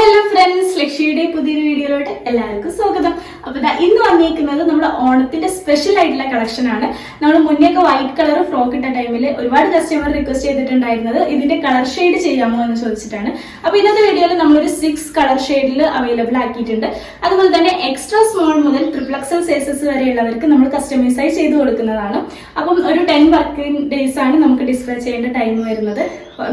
Hello friends ലക്ഷ്യയുടെ പുതിയൊരു വീഡിയോയിലോട്ട് എല്ലാവർക്കും സ്വാഗതം. അപ്പൊ ഇന്ന് വന്നിരിക്കുന്നത് നമ്മുടെ ഓണത്തിന്റെ സ്പെഷ്യൽ ആയിട്ടുള്ള കളക്ഷൻ ആണ്. നമ്മൾ മുന്നേക്ക് വൈറ്റ് കളർ ഫ്രോക്ക് ഇട്ട ടൈമിൽ ഒരുപാട് കസ്റ്റമർ റിക്വസ്റ്റ് ചെയ്തിട്ടുണ്ടായിരുന്നത് ഇതിന്റെ കളർ ഷെയ്ഡ് ചെയ്യാമോ എന്ന് ചോദിച്ചിട്ടാണ്. അപ്പൊ ഇന്നത്തെ വീഡിയോയിൽ നമ്മളൊരു സിക്സ് കളർ ഷെയ്ഡിൽ അവൈലബിൾ ആക്കിയിട്ടുണ്ട്. അതുപോലെ തന്നെ എക്സ്ട്രാ സ്മോൾ മുതൽ ട്രിപ്ലക്സൽ സൈസസ് വരെയുള്ളവർക്ക് നമ്മൾ കസ്റ്റമൈസായി ചെയ്തു കൊടുക്കുന്നതാണ്. അപ്പം ഒരു ടെൻ വർക്കിംഗ് ഡേയ്സ് ആണ് നമുക്ക് ഡിസ്പ്ലേ ചെയ്യേണ്ട ടൈം വരുന്നത്.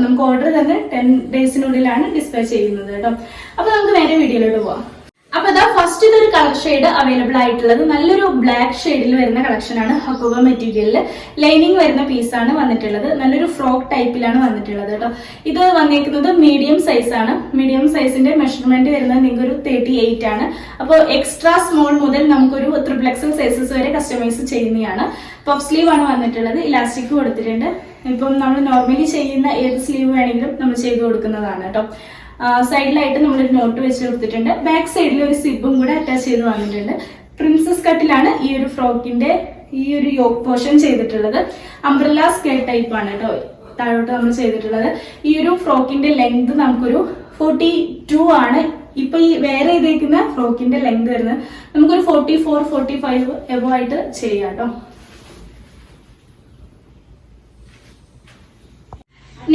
നമുക്ക് ഓർഡർ തന്നെ ടെൻ ഡേയ്സിനുള്ളിലാണ് ഡിസ്പ്ലേ ചെയ്യുന്നത് കേട്ടോ. അപ്പൊ നമുക്ക് നേരെ വീഡിയോയിലോട്ട് പോവാം. അപ്പൊ ഇതാ ഫസ്റ്റ് ഇതൊരു കളർ ഷെയ്ഡ് അവൈലബിൾ ആയിട്ടുള്ളത്. നല്ലൊരു ബ്ലാക്ക് ഷെയ്ഡിൽ വരുന്ന കളക്ഷൻ ആണ് ഹക്കോബ മെറ്റീരിയലിൽ ലൈനിങ് വരുന്ന പീസ് ആണ് വന്നിട്ടുള്ളത്. നല്ലൊരു ഫ്രോക്ക് ടൈപ്പിലാണ് വന്നിട്ടുള്ളത് കേട്ടോ ഇത് വന്നിരിക്കുന്നത് മീഡിയം സൈസ് ആണ്. മീഡിയം സൈസിന്റെ മെഷർമെന്റ് വരുന്നത് നിങ്ങൾക്ക് ഒരു തേർട്ടി എയ്റ്റ് ആണ്. അപ്പോൾ എക്സ്ട്രാ സ്മോൾ മുതൽ നമുക്കൊരു ത്രിപ്ലക്സൽ സൈസസ് വരെ കസ്റ്റമൈസ് ചെയ്യുന്നതാണ്. പഫ് സ്ലീവ് ആണ് വന്നിട്ടുള്ളത്. ഇലാസ്റ്റിക് കൊടുത്തിട്ടുണ്ട്. ഇപ്പം നമ്മൾ നോർമലി ചെയ്യുന്ന ഏത് സ്ലീവ് വേണമെങ്കിലും നമ്മൾ ചെയ്ത് കൊടുക്കുന്നതാണ് കേട്ടോ സൈഡിലായിട്ട് നമ്മളൊരു നോട്ട് വെച്ച് കൊടുത്തിട്ടുണ്ട്. ബാക്ക് സൈഡിൽ ഒരു സിബും കൂടെ അറ്റാച്ച് ചെയ്ത് വന്നിട്ടുണ്ട്. പ്രിൻസസ് കട്ടിലാണ് ഈ ഒരു ഫ്രോക്കിന്റെ ഈ ഒരു യോക്ക് പോർഷൻ ചെയ്തിട്ടുള്ളത്. അംബ്രല്ല സ്കേർട്ട് ടൈപ്പ് ആണ് കേട്ടോ താഴോട്ട് നമ്മൾ ചെയ്തിട്ടുള്ളത്. ഈ ഒരു ഫ്രോക്കിന്റെ ലെങ്ത് നമുക്കൊരു ഫോർട്ടി ടു ആണ്. ഇപ്പൊ ഈ വേറെ ചെയ്തേക്കുന്ന ഫ്രോക്കിന്റെ ലെങ്ത് വരുന്നത് നമുക്കൊരു forty four forty five above ആയിട്ട് ചെയ്യാം കേട്ടോ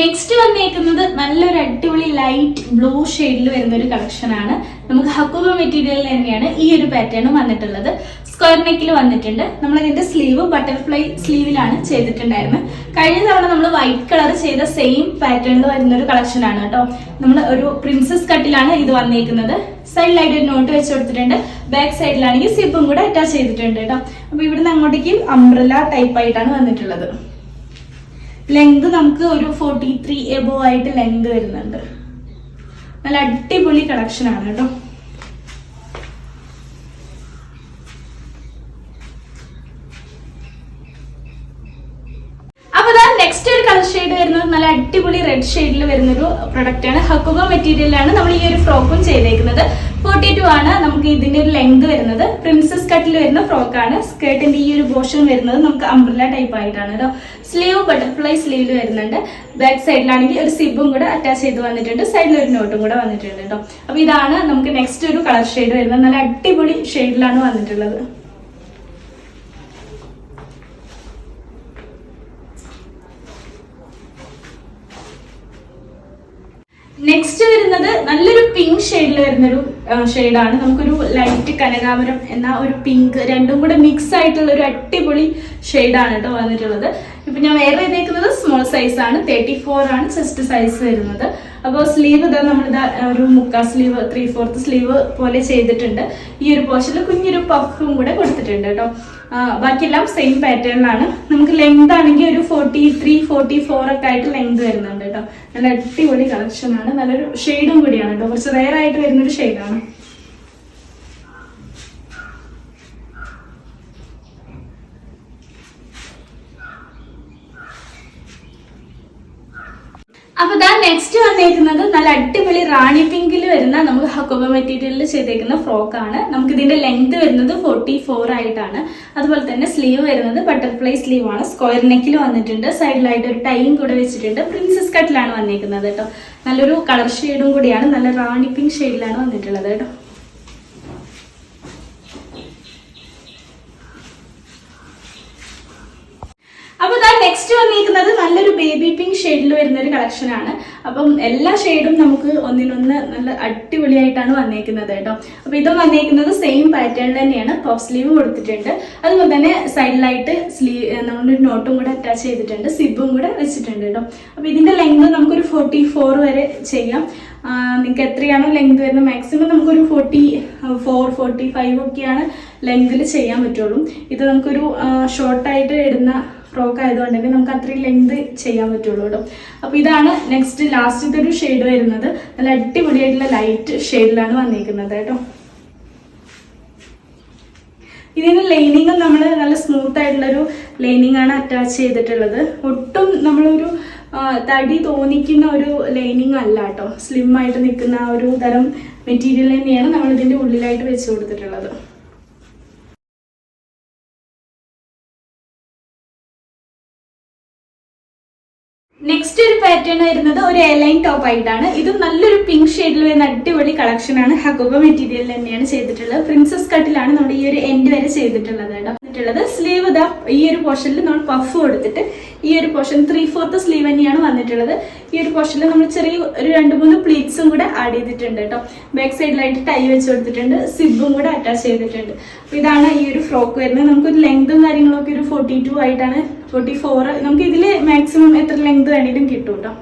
നെക്സ്റ്റ് വന്നേക്കുന്നത് നല്ലൊരു അടിപൊളി ലൈറ്റ് ബ്ലൂ ഷെയ്ഡിൽ വരുന്ന ഒരു കളക്ഷൻ ആണ്. നമുക്ക് ഹക്കുബ മെറ്റീരിയലിൽ തന്നെയാണ് ഈ ഒരു പാറ്റേണും വന്നിട്ടുള്ളത്. സ്ക്വയർ നെക്കിൽ വന്നിട്ടുണ്ട്. നമ്മൾ ഇതിന്റെ സ്ലീവ് ബട്ടർഫ്ലൈ സ്ലീവിലാണ് ചെയ്തിട്ടുണ്ടായിരുന്നത് കഴിഞ്ഞ തവണ നമ്മൾ വൈറ്റ് കളർ ചെയ്ത സെയിം പാറ്റേണിൽ വരുന്ന ഒരു കളക്ഷൻ ആണ് കേട്ടോ. നമ്മൾ ഒരു പ്രിൻസസ് കട്ടിലാണ് ഇത് വന്നേക്കുന്നത്. സൈഡിലായിട്ട് നോട്ട് വെച്ച് കൊടുത്തിട്ടുണ്ട്. ബാക്ക് സൈഡിലാണെങ്കിൽ സിപ്പും കൂടെ അറ്റാച്ച് ചെയ്തിട്ടുണ്ട് കേട്ടോ. അപ്പൊ ഇവിടുന്ന് അങ്ങോട്ടേക്ക് അംബ്രല ടൈപ്പ് ആയിട്ടാണ് വന്നിട്ടുള്ളത്. ലെങ്ത് നമുക്ക് ഒരു ഫോർട്ടി ത്രീ എബോ ആയിട്ട് ലെങ്ത് വരുന്നുണ്ട്. നല്ല അടിപൊളി കളക്ഷൻ ആണ് കേട്ടോ അപ്പൊ ദാ നെക്സ്റ്റ് ഒരു ഷെയ്ഡ് വരുന്നത് നല്ല അടിപൊളി റെഡ് ഷെയ്ഡിൽ വരുന്നൊരു പ്രൊഡക്റ്റ് ആണ്. ഹക്കുക മെറ്റീരിയലാണ് നമ്മൾ ഈ ഒരു ഫ്രോക്കും ചെയ്തേക്കുന്നത്. ഫോർട്ടി ടു ആണ് നമുക്ക് ഇതിന്റെ ഒരു ലെങ്ത് വരുന്നത്. പ്രിൻസസ് കട്ടിൽ വരുന്ന ഫ്രോക്കാണ് സ്കേർട്ടിന്റെ ഈ ഒരു പോർഷൻ വരുന്നത് നമുക്ക് അംബ്രല ടൈപ്പ് ആയിട്ടാണ് കേട്ടോ സ്ലീവ് ബട്ടർഫ്ലൈ സ്ലീവിൽ വരുന്നുണ്ട്. ബാക്ക് സൈഡിലാണെങ്കിൽ ഒരു സിബും കൂടെ അറ്റാച്ച് ചെയ്ത് വന്നിട്ടുണ്ട്. സൈഡിൽ ഒരു നോട്ടും കൂടെ വന്നിട്ടുണ്ട് കേട്ടോ അപ്പൊ ഇതാണ് നമുക്ക് നെക്സ്റ്റ് ഒരു കളർ ഷെയ്ഡ് വരുന്നത്. നല്ല അടിപൊളി ഷെയ്ഡിലാണ് വന്നിട്ടുള്ളത് നെക്സ്റ്റ് വരുന്നത് നല്ലൊരു പിങ്ക് ഷെയ്ഡിൽ വരുന്നൊരു ഷെയ്ഡാണ് നമുക്കൊരു ലൈറ്റ് കനകാമരം എന്ന ഒരു പിങ്ക് രണ്ടും കൂടെ മിക്സ് ആയിട്ടുള്ള ഒരു അടിപൊളി ഷെയ്ഡാണ് കേട്ടോ വന്നിട്ടുള്ളത്. ഇപ്പൊ ഞാൻ വേറെ ചെയ്തേക്കുന്നത് സ്മോൾ സൈസ് ആണ്. തേർട്ടി ഫോർ ആണ് ചെസ്റ്റ് സൈസ് വരുന്നത്. അപ്പോൾ സ്ലീവ് ഇതാ നമ്മളിതാ ഒരു മുക്കാ സ്ലീവ് ത്രീ ഫോർത്ത് സ്ലീവ് പോലെ ചെയ്തിട്ടുണ്ട്. ഈ ഒരു പോർഷനിൽ കുഞ്ഞൊരു പഫും കൂടെ കൊടുത്തിട്ടുണ്ട് കേട്ടോ ബാക്കിയെല്ലാം സെയിം പാറ്റേൺ ആണ്. നമുക്ക് ലെങ്ത് ആണെങ്കിൽ ഒരു ഫോർട്ടി ത്രീ ഫോർട്ടി ഫോർ ഒക്കെ ആയിട്ട് ലെങ്ത് വരുന്നുണ്ട് കേട്ടോ. നല്ല അടിപൊളി കളക്ഷൻ ആണ്. നല്ലൊരു ഷെയ്ഡും കൂടിയാണ് കേട്ടോ. കുറച്ച് റെയർ ആയിട്ട് വരുന്നൊരു ഷെയ്ഡാണ് ദാ നെക്സ്റ്റ് വന്നേക്കുന്നത് നല്ല അടിപൊളി റാണി പിങ്കിൽ വരുന്ന നമുക്ക് ഹക്കോബ മെറ്റീരിയലിൽ ചെയ്തേക്കുന്ന ഫ്രോക്ക് ആണ്. നമുക്ക് ഇതിന്റെ ലെങ്ത് വരുന്നത് ഫോർട്ടി ഫോർ ആയിട്ടാണ്. അതുപോലെ തന്നെ സ്ലീവ് വരുന്നത് ബട്ടർഫ്ലൈ സ്ലീവ് ആണ്. സ്ക്വയർ നെക്കിൽ വന്നിട്ടുണ്ട്. സൈഡിലായിട്ട് ഒരു ടൈം കൂടെ വെച്ചിട്ടുണ്ട്. പ്രിൻസസ് കട്ടിലാണ് വന്നേക്കുന്നത് കേട്ടോ. നല്ലൊരു കളർ ഷെയ്ഡും കൂടിയാണ്. നല്ല റാണി പിങ്ക് ഷെയ്ഡിലാണ് വന്നിട്ടുള്ളത് കേട്ടോ അപ്പൊ ഇതാ നെക്സ്റ്റ് വന്നിരിക്കുന്നത് നല്ലൊരു ബേബി പിങ്ക് ഷെയ്ഡിൽ വരുന്ന ഒരു കളക്ഷൻ ആണ്. അപ്പം എല്ലാ ഷെയ്ഡും നമുക്ക് ഒന്നിനൊന്ന് നല്ല അടിപൊളിയായിട്ടാണ് വന്നേക്കുന്നത് കേട്ടോ. അപ്പൊ ഇതും വന്നേക്കുന്നത് സെയിം പാറ്റേൺ തന്നെയാണ്. പഫ് സ്ലീവ് കൊടുത്തിട്ടുണ്ട്. അതുപോലെ തന്നെ സൈഡിലായിട്ട് സ്ലീവ് നമ്മളൊരു നോട്ടും കൂടെ അറ്റാച്ച് ചെയ്തിട്ടുണ്ട്. സിബും കൂടെ വെച്ചിട്ടുണ്ട് കേട്ടോ. അപ്പൊ ഇതിന്റെ ലെങ്ത് നമുക്കൊരു ഫോർട്ടി ഫോർ വരെ ചെയ്യാം. നിങ്ങൾക്ക് എത്രയാണോ ലെങ്ത് വരുന്നത് മാക്സിമം നമുക്കൊരു ഫോർട്ടി ഫോർ ഫോർട്ടി ഫൈവ് ഒക്കെയാണ് ലെങ്തിൽ ചെയ്യാൻ പറ്റുള്ളൂ. ഇത് നമുക്കൊരു ഷോർട്ടായിട്ട് ഇടുന്ന ഫ്രോക്ക് ആയതുകൊണ്ട് തന്നെ നമുക്ക് അത്രയും ലെങ്ത് ചെയ്യാൻ പറ്റുള്ളൂ കേട്ടോ. അപ്പോൾ ഇതാണ് നെക്സ്റ്റ് ലാസ്റ്റത്തെ ഒരു ഷെയ്ഡ് വരുന്നത്. നല്ല അടിപൊളിയായിട്ടുള്ള ലൈറ്റ് ഷെയ്ഡിലാണ് വന്നിരിക്കുന്നത് കേട്ടോ. ഇതിന് ലൈനിങ്ങും നമ്മൾ നല്ല സ്മൂത്ത് ആയിട്ടുള്ളൊരു ലൈനിങ് ആണ് അറ്റാച്ച് ചെയ്തിട്ടുള്ളത്. ഒട്ടും നമ്മളൊരു തടി തോന്നിക്കുന്ന ഒരു ലൈനിങ് അല്ല കേട്ടോ. സ്ലിം ആയിട്ട് നിൽക്കുന്ന ഒരു തരം മെറ്റീരിയൽ തന്നെയാണ് നമ്മൾ ഇതിന്റെ ഉള്ളിലായിട്ട് വെച്ച് കൊടുത്തിട്ടുള്ളത്. നെക്സ്റ്റ് ഒരു പാറ്റേൺ വരുന്നത് ഒരു എലൈൻ ടോപ്പ് ആയിട്ടാണ് ഇത് നല്ലൊരു പിങ്ക് ഷെയ്ഡിൽ വരുന്ന അടിപൊളി കളക്ഷൻ ആണ്. ഹക്കോബ മെറ്റീരിയൽ തന്നെയാണ് ചെയ്തിട്ടുള്ളത്. പ്രിൻസസ് കട്ടിലാണ് നമ്മുടെ ഈ ഒരു എൻഡ് വരെ ചെയ്തിട്ടുള്ളത് കേട്ടോ. സ്ലീവ് ഇതാ ഈ ഒരു പോർഷനിൽ നമ്മൾ പഫ് കൊടുത്തിട്ട് ഈ ഒരു പോർഷൻ ത്രീ ഫോർത്ത് സ്ലീവ് തന്നെയാണ് വന്നിട്ടുള്ളത്. ഈ ഒരു പോർഷനിൽ നമ്മൾ ചെറിയ ഒരു രണ്ട് മൂന്ന് പ്ലീറ്റ്സും കൂടെ ആഡ് ചെയ്തിട്ടുണ്ട് കേട്ടോ. ബാക്ക് സൈഡിലായിട്ട് ടൈ വെച്ച് കൊടുത്തിട്ടുണ്ട്. സിബും കൂടെ അറ്റാച്ച് ചെയ്തിട്ടുണ്ട്. അപ്പൊ ഇതാണ് ഈ ഒരു ഫ്രോക്ക് വരുന്നത്. നമുക്കൊരു ലെങ്തും കാര്യങ്ങളൊക്കെ ഒരു ഫോർട്ടി ടു ആയിട്ടാണ്. ഫോർട്ടി ഫോർ നമുക്ക് ഇതിൽ മാക്സിമം എത്ര ലെങ്ത് വേണമെങ്കിലും കിട്ടും കേട്ടോ.